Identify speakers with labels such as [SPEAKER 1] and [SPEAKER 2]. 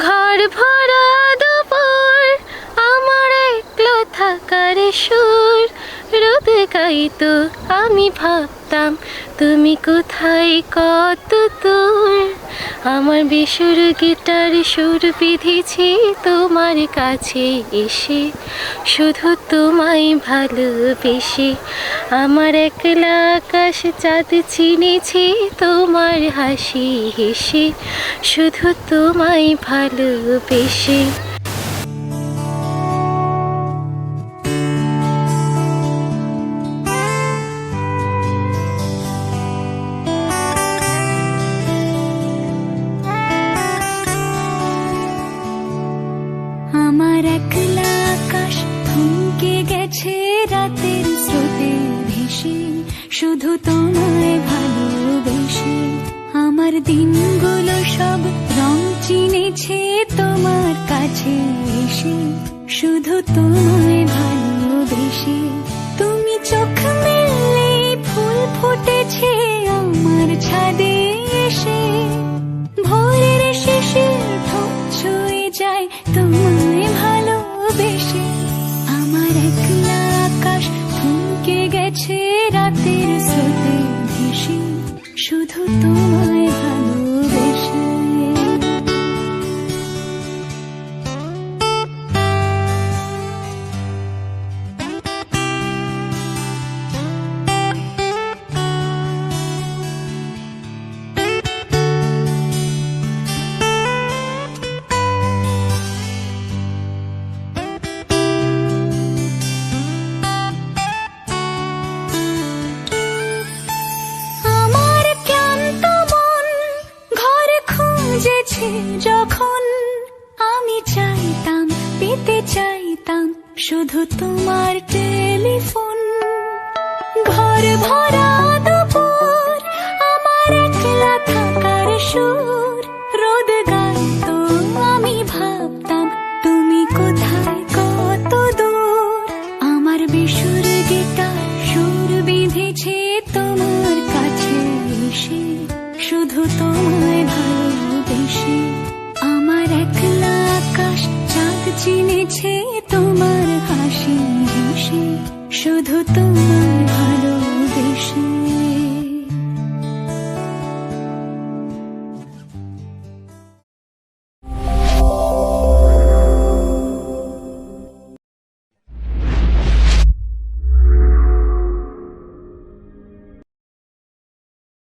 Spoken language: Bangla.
[SPEAKER 1] ঘর ভরা দুপুর আমার একলো থাকার সুর। রোদ গাইতো আমি ভাবতাম, তুমি কোথায়? কত দূর? আমার বেসুর গিটার সুর বিধিছি তোমার কাছে এসে, শুধু তোমায় ভালোবেসে আমার একলা আকাশ চাঁদ চিনেছি তোমার হাসি হেসে, শুধু তোমায় ভালোবেসে।
[SPEAKER 2] রাতের স্রোতে ভেসে, শুধু তোমায় ভালোবেসে। আমার দিনগুলো সব রং চিনেছে তোমার কাছে এসে। শুধু তোমায় ভালোবেসে। স্রোতে ভেসে শুধু তোমায় খুঁজেছে যখন আমি চাইতাম, পেতে চাইতাম শুধু তোমার টেলিফোন। ঘর ভরা দুপুর, আমার একলা থাকার সুর। রোদ গাইতো, আমি ভাবতাম, তুমি কোথায় কত দূর? আমার বেসুর গীতার